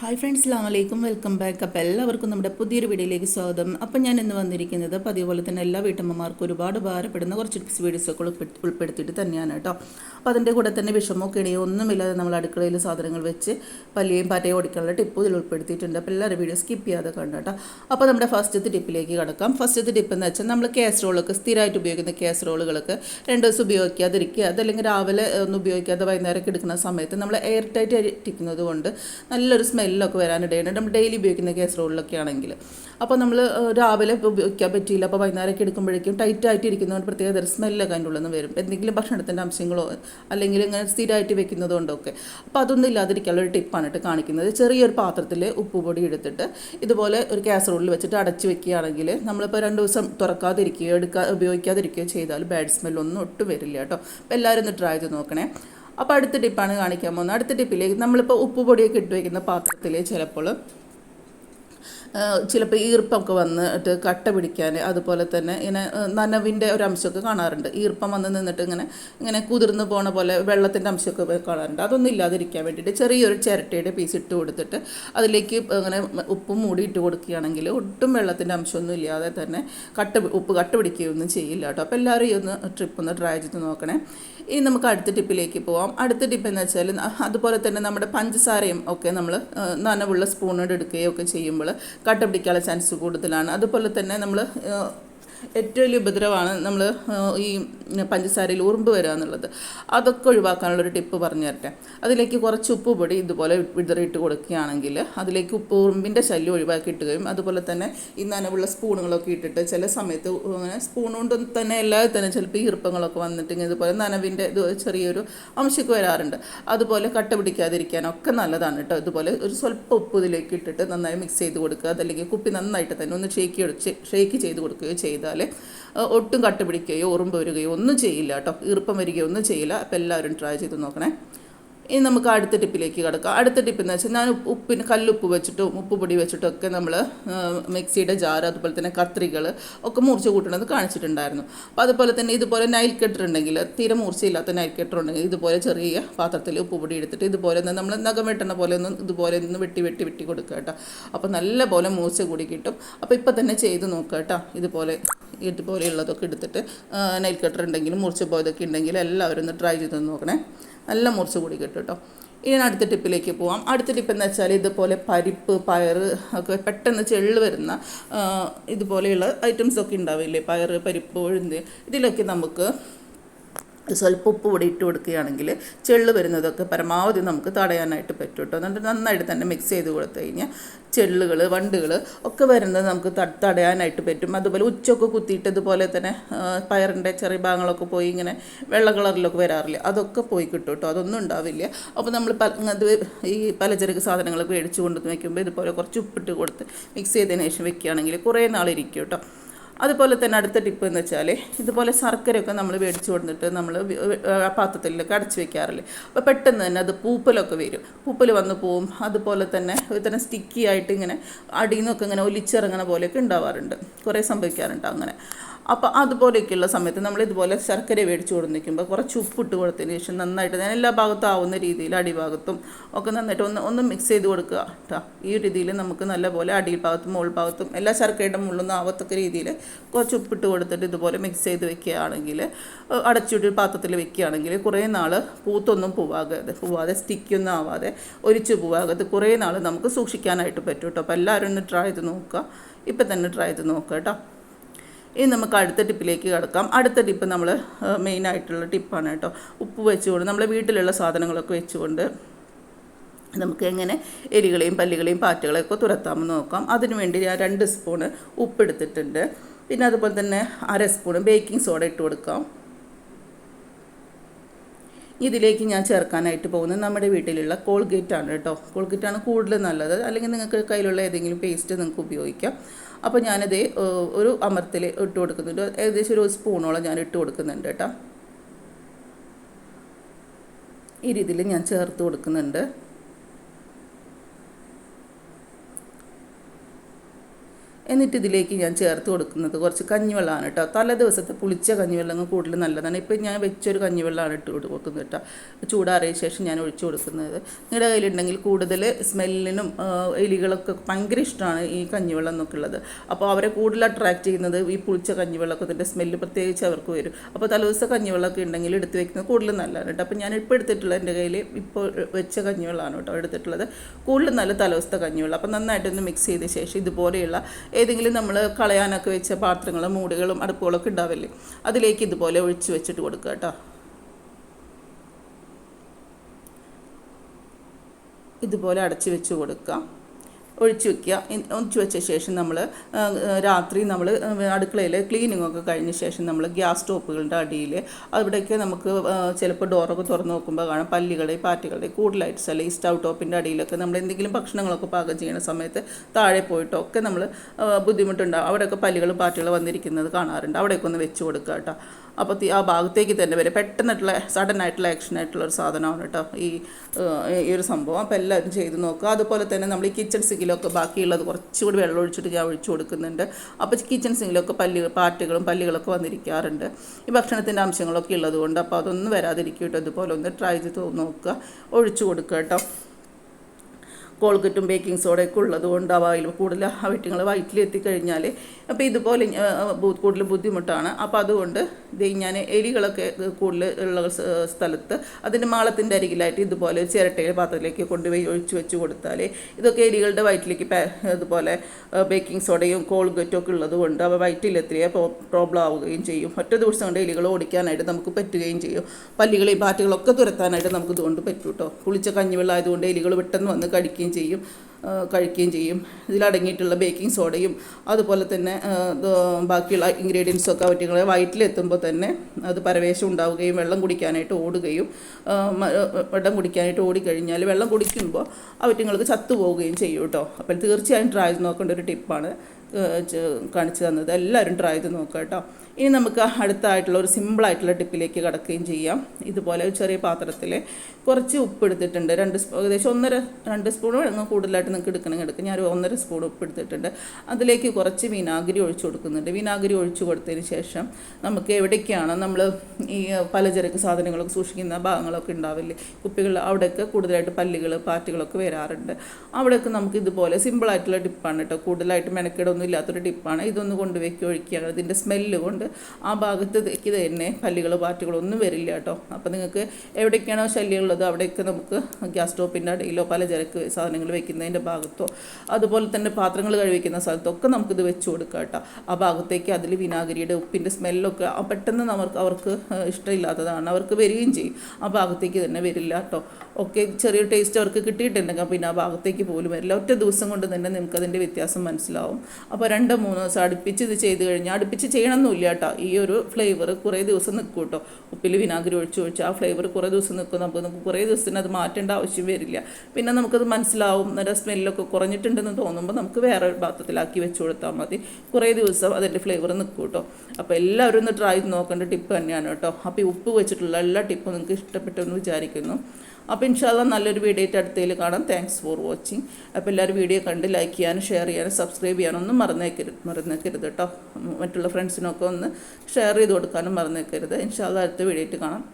Hi friends അസ്ലാം വലൈക്കും welcome back അപ്പോൾ എല്ലാവർക്കും നമ്മുടെ പുതിയൊരു വീഡിയോയിലേക്ക് സ്വാഗതം. അപ്പം ഞാൻ ഇന്ന് വന്നിരിക്കുന്നത് പതിവുപോലെ തന്നെ എല്ലാ വീട്ടമ്മമാർക്കും ഒരുപാട് ഭാരപ്പെടുന്ന കുറച്ച് ടിപ്സ് വീഡിയോസൊക്കെ ഉൾപ്പെടുത്തി ഉൾപ്പെടുത്തിയിട്ട് തന്നെയാണ് കേട്ടോ. അപ്പോൾ അതിന്റെ കൂടെ തന്നെ വിഷമോ കിണിയോ ഒന്നുമില്ലാതെ നമ്മൾ അടുക്കളയിൽ സാധനങ്ങൾ വെച്ച് പല്ലിയും പാറ്റയും ഓടിക്കാനുള്ള ടിപ്പ് ഇതിൽ ഉൾപ്പെടുത്തിയിട്ടുണ്ട്. അപ്പോൾ എല്ലാവരും വീഡിയോ സ്കിപ്പ് ചെയ്യാതെ കണ്ടു കേട്ടോ. അപ്പോൾ നമ്മുടെ ഫസ്റ്റത്തെ ടിപ്പിലേക്ക് കടക്കാം. ഫസ്റ്റത്തെ ടിപ്പ് എന്ന് വെച്ചാൽ നമ്മൾ കാസറോളൊക്കെ സ്ഥിരമായിട്ട് ഉപയോഗിക്കുന്ന കാസറോളുകളൊക്കെ രണ്ട് ദിവസം ഉപയോഗിക്കാതിരിക്കുക. അതല്ലെങ്കിൽ രാവിലെ ഒന്നും ഉപയോഗിക്കാതെ വൈകുന്നേരമൊക്കെ എടുക്കുന്ന സമയത്ത് നമ്മൾ എയർ ടൈറ്റ് ഇരിക്കുന്നത് കൊണ്ട് നല്ലൊരു സ്മെല്ലൊക്കെ വരാനിടയുണ്ട് നമ്മൾ ഡെയിലി ഉപയോഗിക്കുന്ന കേസറോളിലൊക്കെ ആണെങ്കിൽ അപ്പോൾ നമ്മൾ രാവിലെ ഉപയോഗിക്കാൻ പറ്റിയില്ല. അപ്പോൾ വൈകുന്നേരമൊക്കെ എടുക്കുമ്പോഴേക്കും ടൈറ്റായിട്ട് ഇരിക്കുന്നതുകൊണ്ട് പ്രത്യേക തരം സ്മെല്ലൊക്കെ അതിന്റെ ഉള്ളിൽ നിന്ന് വരും. എന്തെങ്കിലും ഭക്ഷണത്തിന്റെ അംശങ്ങളോ അല്ലെങ്കിൽ ഇങ്ങനെ സ്ഥിരമായിട്ട് വെക്കുന്നത് കൊണ്ടൊക്കെ അപ്പോൾ അതൊന്നും ഇല്ലാതിരിക്കാനുള്ള ഒരു ടിപ്പാണ് കാണിക്കുന്നത്. ചെറിയൊരു പാത്രത്തിൽ ഉപ്പുപൊടി എടുത്തിട്ട് ഇതുപോലെ ഒരു കാസറോളിൽ വെച്ചിട്ട് അടച്ച് വെക്കുകയാണെങ്കിൽ നമ്മളിപ്പോൾ രണ്ട് ദിവസം തുറക്കാതിരിക്കുകയോ എടുക്കാ ഉപയോഗിക്കാതിരിക്കുകയോ ചെയ്താൽ ബാഡ് സ്മെല്ലൊന്നും ഒട്ടും വരില്ല കേട്ടോ. എല്ലാവരും ഒന്ന് ട്രൈ ചെയ്ത് നോക്കണേ. അപ്പോൾ അടുത്ത ടിപ്പാണ് കാണിക്കാൻ പോകുന്നത്. അടുത്ത ടിപ്പിലേക്ക് നമ്മളിപ്പോൾ ഉപ്പ് പൊടിയൊക്കെ ഇട്ട് വയ്ക്കുന്ന പാത്രത്തിൽ ചിലപ്പോൾ ചിലപ്പോൾ ഈർപ്പമൊക്കെ വന്നിട്ട് കട്ട പിടിക്കാൻ അതുപോലെ തന്നെ ഇങ്ങനെ നനവിന്റെ ഒരു അംശമൊക്കെ കാണാറുണ്ട്. ഈർപ്പം വന്ന് നിന്നിട്ട് ഇങ്ങനെ ഇങ്ങനെ കുതിർന്ന് പോണ പോലെ വെള്ളത്തിന്റെ അംശമൊക്കെ കാണാറുണ്ട്. അതൊന്നും ഇല്ലാതിരിക്കാൻ വേണ്ടിയിട്ട് ചെറിയൊരു ചിരട്ടയുടെ പീസ് ഇട്ട് കൊടുത്തിട്ട് അതിലേക്ക് ഇങ്ങനെ ഉപ്പും മൂടി ഇട്ട് കൊടുക്കുകയാണെങ്കിൽ ഒട്ടും വെള്ളത്തിന്റെ അംശമൊന്നും ഇല്ലാതെ തന്നെ കട്ട ഉപ്പ് കട്ട പിടിക്കുകയൊന്നും ചെയ്യില്ല കേട്ടോ. അപ്പോൾ എല്ലാവരും ഈ ഒന്ന് ട്രിപ്പ് ഒന്ന് ട്രൈ ചെയ്ത് നോക്കണേ. ഇനി നമുക്ക് അടുത്ത ടിപ്പിലേക്ക് പോവാം. അടുത്ത ടിപ്പ് എന്ന് വെച്ചാൽ അതുപോലെ തന്നെ നമ്മുടെ പഞ്ചസാരയും ഒക്കെ നമ്മൾ നനവുള്ള സ്പൂണോട് എടുക്കുകയൊക്കെ ചെയ്യുമ്പോൾ കട്ട പിടിക്കാനുള്ള ചാൻസ് കൂടുതലാണ്. അതുപോലെ തന്നെ നമ്മൾ ഏറ്റവും വലിയ ഉപദ്രവമാണ് നമ്മൾ ഈ പഞ്ചസാരയിൽ ഉറുമ്പ് വരിക എന്നുള്ളത്. അതൊക്കെ ഒഴിവാക്കാനുള്ളൊരു ടിപ്പ് പറഞ്ഞു തരട്ടെ. അതിലേക്ക് കുറച്ച് ഉപ്പ് പൊടി ഇതുപോലെ വിതറിയിട്ട് കൊടുക്കുകയാണെങ്കിൽ അതിലേക്ക് ഉപ്പ് ഉറുമ്പിന്റെ ശല്യം ഒഴിവാക്കി ഇട്ടുകയും അതുപോലെ തന്നെ ഈ നനവുള്ള സ്പൂണുകളൊക്കെ ഇട്ടിട്ട് ചില സമയത്ത് അങ്ങനെ സ്പൂൺ കൊണ്ട് തന്നെ എല്ലാവരും തന്നെ ചിലപ്പോൾ ഈർപ്പങ്ങളൊക്കെ വന്നിട്ട് ഇതുപോലെ നനവിന്റെ ഇത് ചെറിയൊരു അംശക്ക് വരാറുണ്ട്. അതുപോലെ കട്ട പിടിക്കാതിരിക്കാനൊക്കെ നല്ലതാണ് കേട്ടോ. ഇതുപോലെ ഒരു സ്വല്പം ഉപ്പ് ഇതിലേക്ക് ഇട്ടിട്ട് നന്നായി മിക്സ് ചെയ്ത് കൊടുക്കുക. അതല്ലെങ്കിൽ കുപ്പി നന്നായിട്ട് തന്നെ ഒന്ന് ഷേക്ക് ഷേക്ക് ചെയ്ത് കൊടുക്കുകയോ ചെയ്താൽ ഒട്ടും കട്ടുപിടിക്കുകയോ ഉറുമ്പ് വരികയോ ഒന്നും ചെയ്യില്ല കേട്ടോ. ഈർപ്പം വരികയോ ഒന്നും ചെയ്യില്ല. അപ്പോൾ എല്ലാവരും ട്രൈ ചെയ്ത് നോക്കണേ. ഇനി നമുക്ക് അടുത്ത ടിപ്പിലേക്ക് കിടക്കാം. അടുത്ത ടിപ്പ് എന്ന് വെച്ചാൽ ഞാൻ ഉപ്പിന് കല്ലുപ്പ് വെച്ചിട്ടും ഉപ്പ് പൊടി വെച്ചിട്ടും ഒക്കെ നമ്മൾ മിക്സിയുടെ ജാർ അതുപോലെ തന്നെ കത്രികൾ ഒക്കെ മൂർച്ച കൂട്ടണത് കാണിച്ചിട്ടുണ്ടായിരുന്നു. അപ്പോൾ അതുപോലെ തന്നെ ഇതുപോലെ നൈൽ കെട്ടർ ഉണ്ടെങ്കിൽ തീരെ മൂർച്ചയില്ലാത്ത നൈൽ കെട്ടർ ഉണ്ടെങ്കിൽ ഇതുപോലെ ചെറിയ പാത്രത്തിൽ ഉപ്പ് പൊടി എടുത്തിട്ട് ഇതുപോലെ ഒന്ന് നമ്മൾ നഖം വെട്ടണ പോലെ ഒന്ന് ഇതുപോലെ ഒന്ന് വെട്ടി വെട്ടി വെട്ടി കൊടുക്കുക കേട്ടോ. അപ്പോൾ നല്ല പോലെ മൂർച്ച കൂടി കിട്ടും. അപ്പോൾ ഇപ്പം തന്നെ ചെയ്ത് നോക്കുക കേട്ടോ. ഇതുപോലെ ഇതുപോലെയുള്ളതൊക്കെ എടുത്തിട്ട് നൈൽ ഉണ്ടെങ്കിലും മൂർച്ച പോയതൊക്കെ ഉണ്ടെങ്കിലും എല്ലാവരും ഒന്ന് ട്രൈ ചെയ്ത് നോക്കണേ. നല്ല മുറിച്ച് കൂടി കിട്ടും. കേട്ടോ. ഇനി അടുത്ത ടിപ്പിലേക്ക് പോവാം. അടുത്ത ടിപ്പ് എന്ന് വെച്ചാൽ ഇതുപോലെ പരിപ്പ് പയർ ഒക്കെ പെട്ടെന്ന് ചെള്ള് വരുന്ന ഇതുപോലെയുള്ള ഐറ്റംസ് ഒക്കെ ഉണ്ടാവില്ലേ? പയർ പരിപ്പ് ഉഴുന്ന് ഇതിലൊക്കെ നമുക്ക് സ്വല്പം ഉപ്പ് കൂടി ഇട്ട് കൊടുക്കുകയാണെങ്കിൽ ചെള്ള് വരുന്നതൊക്കെ പരമാവധി നമുക്ക് തടയാനായിട്ട് പറ്റും കേട്ടോ. എന്നിട്ട് നന്നായിട്ട് തന്നെ മിക്സ് ചെയ്ത് കൊടുത്തു കഴിഞ്ഞാൽ ചെള്ളുകൾ വണ്ടുകൾ ഒക്കെ വരുന്നത് നമുക്ക് തടയാനായിട്ട് പറ്റും. അതുപോലെ ഉച്ചൊക്കെ കുത്തിയിട്ട് ഇതുപോലെ തന്നെ പയറിന്റെ ചെറിയ ഭാഗങ്ങളൊക്കെ പോയി ഇങ്ങനെ വെള്ള കളറിലൊക്കെ വരാറില്ല അതൊക്കെ പോയി കിട്ടും കേട്ടോ. അതൊന്നും ഉണ്ടാവില്ല. അപ്പോൾ നമ്മൾ അത് ഈ പലചരക്ക് സാധനങ്ങളൊക്കെ മേടിച്ചു കൊണ്ട് വയ്ക്കുമ്പോൾ ഇതുപോലെ കുറച്ച് ഉപ്പിട്ട് കൊടുത്ത് മിക്സ് ചെയ്തതിന് ശേഷം വെക്കുകയാണെങ്കിൽ കുറേ നാളിരിക്കും കേട്ടോ. അതുപോലെ തന്നെ അടുത്ത ടിപ്പ് എന്ന് വെച്ചാൽ ഇതുപോലെ ശർക്കരയൊക്കെ നമ്മൾ മേടിച്ചു കൊടുത്തിട്ട് നമ്മൾ പാത്രത്തിലൊക്കെ അടച്ച് വെക്കാറില്ലേ? അപ്പോൾ പെട്ടെന്ന് തന്നെ അത് പൂപ്പലൊക്കെ വരും. പൂപ്പൽ വന്നു പോവും. അതുപോലെ തന്നെ തന്നെ സ്റ്റിക്കി ആയിട്ട് ഇങ്ങനെ അടിയിൽ നിന്നൊക്കെ ഇങ്ങനെ ഒലിച്ചിറങ്ങണ പോലെയൊക്കെ ഉണ്ടാവാറുണ്ട്. കുറേ സംഭവിക്കാറുണ്ട് അങ്ങനെ. അപ്പോൾ അതുപോലെയൊക്കെയുള്ള സമയത്ത് നമ്മൾ ഇതുപോലെ ശർക്കര മേടിച്ച് കൊടുന്നിരിക്കുമ്പോൾ കുറച്ച് ഉപ്പിട്ട് കൊടുത്തതിന് ശേഷം നന്നായിട്ട് ഞാൻ എല്ലാ ഭാഗത്തും ആവുന്ന രീതിയിൽ അടിഭാഗത്തും ഒക്കെ നന്നായിട്ട് ഒന്ന് ഒന്ന് മിക്സ് ചെയ്ത് കൊടുക്കുക കേട്ടോ ഈ രീതിയിൽ നമുക്ക് നല്ലപോലെ അടി ഭാഗത്തും മുകൾ ഭാഗത്തും എല്ലാ ശർക്കരയുടെ മുള്ളൊന്നും ആവത്തക്ക രീതിയിൽ കുറച്ച് ഉപ്പിട്ട് കൊടുത്തിട്ട് ഇതുപോലെ മിക്സ് ചെയ്ത് വെക്കുകയാണെങ്കിൽ അടച്ചിട്ട് പാത്രത്തിൽ വെക്കുകയാണെങ്കിൽ കുറേ നാൾ പൂത്തൊന്നും പോവാകാതെ പോവാതെ സ്റ്റിക്കൊന്നും ആവാതെ ഒരിച്ച് പോവാകാതെ കുറേ നാൾ നമുക്ക് സൂക്ഷിക്കാനായിട്ട് പറ്റും കേട്ടോ അപ്പോൾ എല്ലാവരും ഒന്ന് ട്രൈ ചെയ്ത് നോക്കുക. ഇപ്പം തന്നെ ട്രൈ ചെയ്ത് നോക്കുക കേട്ടോ ഇനി നമുക്ക് അടുത്ത ടിപ്പിലേക്ക് കിടക്കാം. അടുത്ത ടിപ്പ് നമ്മൾ മെയിനായിട്ടുള്ള ടിപ്പാണ് കേട്ടോ. ഉപ്പ് വെച്ചുകൊണ്ട് നമ്മുടെ വീട്ടിലുള്ള സാധനങ്ങളൊക്കെ വെച്ചുകൊണ്ട് നമുക്ക് എങ്ങനെ എലികളെയും പല്ലികളെയും പാറ്റകളെയൊക്കെ തുരത്താമെന്ന് നോക്കാം. അതിനു വേണ്ടി ഞാൻ രണ്ട് സ്പൂണ് ഉപ്പെടുത്തിട്ടുണ്ട് പിന്നെ അതുപോലെ തന്നെ അര സ്പൂണ് ബേക്കിംഗ് സോഡ ഇട്ട് കൊടുക്കാം. ഇതിലേക്ക് ഞാൻ ചേർക്കാനായിട്ട് പോകുന്നത് നമ്മുടെ വീട്ടിലുള്ള കോൾഗേറ്റ് ആണ് കേട്ടോ. കോൾഗേറ്റ് ആണ് കൂടുതൽ നല്ലത്. അല്ലെങ്കിൽ നിങ്ങൾക്ക് കയ്യിലുള്ള ഏതെങ്കിലും പേസ്റ്റ് നിങ്ങൾക്ക് ഉപയോഗിക്കാം. അപ്പോൾ ഞാനത് ഒരു അമർത്തിൽ ഇട്ട് കൊടുക്കുന്നുണ്ട്. ഏകദേശം ഒരു സ്പൂണോളം ഞാൻ ഇട്ട് കൊടുക്കുന്നുണ്ട് കേട്ടോ. ഈ രീതിയിൽ ഞാൻ ചേർത്ത് കൊടുക്കുന്നുണ്ട്. എന്നിട്ട് ഇതിലേക്ക് ഞാൻ ചേർത്ത് കൊടുക്കുന്നത് കുറച്ച് കഞ്ഞിവെള്ളമാണ് കേട്ടോ. തലേ ദിവസത്തെ പുളിച്ച കഞ്ഞിവെള്ളം കൂടുതൽ നല്ലതാണ്. ഇപ്പം ഞാൻ വെച്ചൊരു കഞ്ഞിവെള്ളമാണ് ഇട്ട് കൊടുക്കുന്നത് കേട്ടോ. ചൂടാറിയ ശേഷം ഞാൻ ഒഴിച്ചു കൊടുക്കുന്നത്. നിങ്ങളുടെ കയ്യിലുണ്ടെങ്കിൽ കൂടുതൽ സ്മെല്ലിനും എലികളൊക്കെ ഭയങ്കര ഇഷ്ടമാണ് ഈ കഞ്ഞിവെള്ളം എന്നൊക്കെ ഉള്ളത്. അപ്പോൾ അവരെ കൂടുതൽ അട്രാക്ട് ചെയ്യുന്നത് ഈ പുളിച്ച കഞ്ഞിവെള്ളമൊക്കെ ഇതിന്റെ സ്മെല്ല് പ്രത്യേകിച്ച് അവർക്ക് വരും. അപ്പോൾ തലേദിവസം കഞ്ഞിവെള്ളമൊക്കെ ഉണ്ടെങ്കിൽ എടുത്ത് വെക്കുന്നത് കൂടുതൽ നല്ലതാണ് കേട്ടോ. അപ്പോൾ ഞാൻ ഇപ്പോൾ എടുത്തിട്ടുള്ള എന്റെ കയ്യിൽ ഇപ്പോൾ വെച്ച കഞ്ഞിവെള്ളമാണ് കേട്ടോ എടുത്തിട്ടുള്ളത്. കൂടുതൽ നല്ല തലേദിവസത്തെ കഞ്ഞിവെള്ളം. അപ്പോൾ നന്നായിട്ടൊന്ന് മിക്സ് ചെയ്ത ശേഷം ഇതുപോലെയുള്ള ഏതെങ്കിലും നമ്മൾ കളയാനൊക്കെ വെച്ച പാത്രങ്ങളും മൂടികളും അടുപ്പുകളൊക്കെ ഉണ്ടാവില്ലേ? അതിലേക്ക് ഇതുപോലെ ഒഴിച്ച് വെച്ചിട്ട് കൊടുക്കുക കേട്ടോ. ഇതുപോലെ അടച്ചു വെച്ച് കൊടുക്കുക ഒഴിച്ച് വെക്കുക. ഒഴിച്ച് വെച്ച ശേഷം നമ്മൾ രാത്രി നമ്മൾ അടുക്കളയിൽ ക്ലീനിങ് ഒക്കെ കഴിഞ്ഞ ശേഷം നമ്മൾ ഗ്യാസ് സ്റ്റോപ്പുകളുടെ അടിയിൽ അവിടെയൊക്കെ നമുക്ക് ചിലപ്പോൾ ഡോറൊക്കെ തുറന്ന് നോക്കുമ്പോൾ കാണാം. പല്ലികളുടെ പാറ്റുകളുടെ കൂടുതലായിട്ട് സ്ഥലം ഈ സ്റ്റൗ ടോപ്പിന്റെ അടിയിലൊക്കെ നമ്മൾ എന്തെങ്കിലും ഭക്ഷണങ്ങളൊക്കെ പാകം ചെയ്യുന്ന സമയത്ത് താഴെ പോയിട്ടൊക്കെ നമ്മൾ ബുദ്ധിമുട്ടുണ്ടാകും അവിടെയൊക്കെ പല്ലികൾ പാറ്റുകൾ വന്നിരിക്കുന്നത് കാണാറുണ്ട്. അവിടെയൊക്കെ ഒന്ന് വെച്ച് കൊടുക്കുക കേട്ടോ. അപ്പോൾ ആ ഭാഗത്തേക്ക് തന്നെ വരും. പെട്ടെന്നായിട്ടുള്ള സഡൻ ആയിട്ടുള്ള ആക്ഷൻ ആയിട്ടുള്ള ഒരു സാധനമാണ് കേട്ടോ ഈ ഈ ഒരു സംഭവം. അപ്പോൾ എല്ലാവരും ചെയ്ത് നോക്കുക. അതുപോലെ തന്നെ നമ്മൾ ഈ കിച്ചൺ സിങ്കിലൊക്കെ ബാക്കിയുള്ളത് കുറച്ചുകൂടി വെള്ളം ഒഴിച്ചിട്ട് ഞാൻ ഒഴിച്ചു കൊടുക്കുന്നുണ്ട്. അപ്പോൾ കിച്ചൺ സിങ്കിലൊക്കെ പല്ലി പാറ്റുകളും പല്ലികളൊക്കെ വന്നിരിക്കാറുണ്ട്. ഈ ഭക്ഷണത്തിന്റെ അംശങ്ങളൊക്കെ ഉള്ളതുകൊണ്ട് അപ്പോൾ അതൊന്നും വരാതിരിക്കും കേട്ടോ ഇതുപോലെ ഒന്ന് ട്രൈ ചെയ്ത് നോക്കുക. ഒഴിച്ചു കൊടുക്കുക കേട്ടോ കോൾഗറ്റും ബേക്കിംഗ് സോഡയൊക്കെ ഉള്ളതുകൊണ്ട് അവയിൽ കൂടുതൽ അവറ്റങ്ങൾ വയറ്റിലെത്തിക്കഴിഞ്ഞാൽ. അപ്പോൾ ഇതുപോലെ കൂടുതൽ ബുദ്ധിമുട്ടാണ്. അപ്പോൾ അതുകൊണ്ട് ഇത് ഞാൻ എലികളൊക്കെ കൂടുതൽ ഉള്ള സ്ഥലത്ത് അതിന്റെ മാളത്തിന്റെ അരികിലായിട്ട് ഇതുപോലെ ചിരട്ടയിൽ പാത്രത്തിലേക്ക് കൊണ്ടുപോയി ഒഴിച്ചു വെച്ച് കൊടുത്താൽ ഇതൊക്കെ എലികളുടെ വയറ്റിലേക്ക് ഇതുപോലെ ബേക്കിംഗ് സോഡയും കോൾഗറ്റും ഒക്കെ ഉള്ളത് കൊണ്ട് അവ വയറ്റിലെത്തിയ പ്രോബ്ലം ആവുകയും ചെയ്യും. ഒറ്റ ദിവസം കൊണ്ട് എലികൾ ഓടിക്കാനായിട്ട് നമുക്ക് പറ്റുകയും ചെയ്യും. പല്ലികളെയും പാറ്റുകളൊക്കെ തുരത്താനായിട്ട് നമുക്ക് ഇതുകൊണ്ട് പറ്റും കേട്ടോ. പുളിച്ച കഞ്ഞിവെള്ളം ആയതുകൊണ്ട് എലികൾ പെട്ടെന്ന് വന്ന് കടിക്കുകയും ചെയ്യും. കഴിക്കുകയും ചെയ്യും. ഇതിലടങ്ങിയിട്ടുള്ള ബേക്കിംഗ് സോഡയും അതുപോലെ തന്നെ ബാക്കിയുള്ള ഇൻഗ്രീഡിയൻസൊക്കെ ഒക്കെ അവറ്റുങ്ങളെ വയറ്റിലെത്തുമ്പോൾ തന്നെ അത് പരവേശം ഉണ്ടാവുകയും വെള്ളം കുടിക്കാനായിട്ട് ഓടുകയും വെള്ളം കുടിക്കാനായിട്ട് ഓടിക്കഴിഞ്ഞാൽ വെള്ളം കുടിക്കുമ്പോൾ അവറ്റുങ്ങൾക്ക് ചത്തുപോവുകയും ചെയ്യും കേട്ടോ. അപ്പോൾ തീർച്ചയായും ട്രൈ നോക്കേണ്ട ഒരു ടിപ്പാണ് കാണിച്ചു തന്നത്. എല്ലാവരും ട്രൈ ചെയ്ത് നോക്കുക കേട്ടോ. ഇനി നമുക്ക് അടുത്തായിട്ടുള്ള ഒരു സിമ്പിളായിട്ടുള്ള ടിപ്പിലേക്ക് കടക്കുകയും ചെയ്യാം. ഇതുപോലെ ചെറിയ പാത്രത്തിൽ കുറച്ച് ഉപ്പ് എടുത്തിട്ടുണ്ട്. രണ്ട് ഏകദേശം ഒന്നര രണ്ട് സ്പൂൺ വേണമെങ്കിൽ കൂടുതലായിട്ട് നിങ്ങൾക്ക് എടുക്കണമെങ്കിൽ എടുക്കുക ഞാൻ ഒരു ഒന്നര സ്പൂൺ ഉപ്പ് എടുത്തിട്ടുണ്ട്. അതിലേക്ക് കുറച്ച് വിനാഗിരി ഒഴിച്ചു കൊടുക്കുന്നുണ്ട്. വിനാഗിരി ഒഴിച്ചു കൊടുത്തതിന് ശേഷം നമുക്ക് എവിടേക്കാണ് നമ്മൾ ഈ പലചരക്ക് സാധനങ്ങളൊക്കെ സൂക്ഷിക്കുന്ന ഭാഗങ്ങളൊക്കെ ഉണ്ടാവില്ലേ? കുപ്പികൾ അവിടെയൊക്കെ കൂടുതലായിട്ട് പല്ലുകൾ പാറ്റുകളൊക്കെ വരാറുണ്ട്. അവിടെയൊക്കെ നമുക്ക് ഇതുപോലെ സിമ്പിളായിട്ടുള്ള ടിപ്പാണ് കേട്ടോ കൂടുതലായിട്ട് മെനക്കേടൊന്നും ഇല്ലാത്തൊരു ടിപ്പാണ്. ഇതൊന്ന് കൊണ്ടുവയ്ക്കി ഒഴിക്കുകയാണ്. ഇതിന്റെ സ്മെല്ല് കൊണ്ട് ആ ഭാഗത്തേക്ക് തന്നെ പല്ലുകൾ പാറ്റുകളോ ഒന്നും വരില്ല കേട്ടോ അപ്പോൾ നിങ്ങൾക്ക് എവിടേക്കാണോ ശല്യമുള്ളത് അവിടെയൊക്കെ നമുക്ക് ഗ്യാസ് സ്റ്റോപ്പിന്റെ അടിയിലോ പലചരക്ക് സാധനങ്ങൾ ഭാഗത്തോ അതുപോലെ തന്നെ പാത്രങ്ങൾ കഴിവിക്കുന്ന സ്ഥലത്തൊക്കെ നമുക്കിത് വെച്ച് കൊടുക്കാം കേട്ടോ. ആ ഭാഗത്തേക്ക് അതിൽ വിനാഗിരിയുടെ ഉപ്പിന്റെ സ്മെല്ലൊക്കെ പെട്ടെന്ന് നമുക്ക് അവർക്ക് ഇഷ്ടമില്ലാത്തതാണ്. അവർക്ക് വരികയും ചെയ്യും. ആ ഭാഗത്തേക്ക് തന്നെ വരില്ല കേട്ടോ. ഒക്കെ ചെറിയ ടേസ്റ്റ് അവർക്ക് കിട്ടിയിട്ടുണ്ടെങ്കിൽ പിന്നെ ആ ഭാഗത്തേക്ക് പോലും വരില്ല. ഒറ്റ ദിവസം കൊണ്ട് തന്നെ നിങ്ങൾക്ക് അതിന്റെ വ്യത്യാസം മനസ്സിലാവും. അപ്പോൾ രണ്ടോ മൂന്നോ ദിവസം അടുപ്പിച്ച് ഇത് ചെയ്ത് കഴിഞ്ഞാൽ അടുപ്പിച്ച് ചെയ്യണമെന്നില്ല കേട്ടോ. ഈ ഒരു ഫ്ലേവർ കുറേ ദിവസം നിൽക്കും കേട്ടോ. ഉപ്പിൽ വിനാഗിരി ഒഴിച്ച് ഒഴിച്ച് ആ ഫ്ലേവർ കുറേ ദിവസം നിൽക്കും. നമുക്ക് നമുക്ക് കുറേ ദിവസത്തിന് അത് മാറ്റേണ്ട ആവശ്യം വരില്ല. പിന്നെ നമുക്കത് മനസ്സിലാവും. നല്ല സ്മെല്ലൊക്കെ കുറഞ്ഞിട്ടുണ്ടെന്ന് തോന്നുമ്പോൾ നമുക്ക് വേറെ ഒരു പാത്രത്തിലാക്കി വെച്ച് കൊടുത്താൽ മതി. കുറേ ദിവസം അതിന്റെ ഫ്ലേവർ നിൽക്കും കേട്ടോ. അപ്പോൾ എല്ലാവരും ഒന്ന് ട്രൈ ചെയ്ത് നോക്കേണ്ട ടിപ്പ് തന്നെയാണ് കേട്ടോ. അപ്പോൾ ഈ ഉപ്പ് വെച്ചിട്ടുള്ള എല്ലാ ടിപ്പും നിങ്ങൾക്ക് ഇഷ്ടപ്പെട്ടെന്ന് വിചാരിക്കുന്നു. അപ്പോൾ ഇൻഷാല്ല നല്ലൊരു വീഡിയോ ആയിട്ട് അടുത്തതിൽ കാണാം. താങ്ക്സ് ഫോർ വാച്ചിങ് അപ്പോൾ എല്ലാവരും വീഡിയോ കണ്ട് ലൈക്ക് ചെയ്യാനും ഷെയർ ചെയ്യാനും സബ്സ്ക്രൈബ് ചെയ്യാനും ഒന്നും മറന്നേക്കരുത് മറന്നേക്കരുത് കേട്ടോ മറ്റുള്ള ഫ്രണ്ട്സിനൊക്കെ ഒന്ന് ഷെയർ ചെയ്ത് കൊടുക്കാനും മറന്നേക്കരുത്. ഇൻഷാല്ല അടുത്ത വീഡിയോ ആയിട്ട് കാണാം.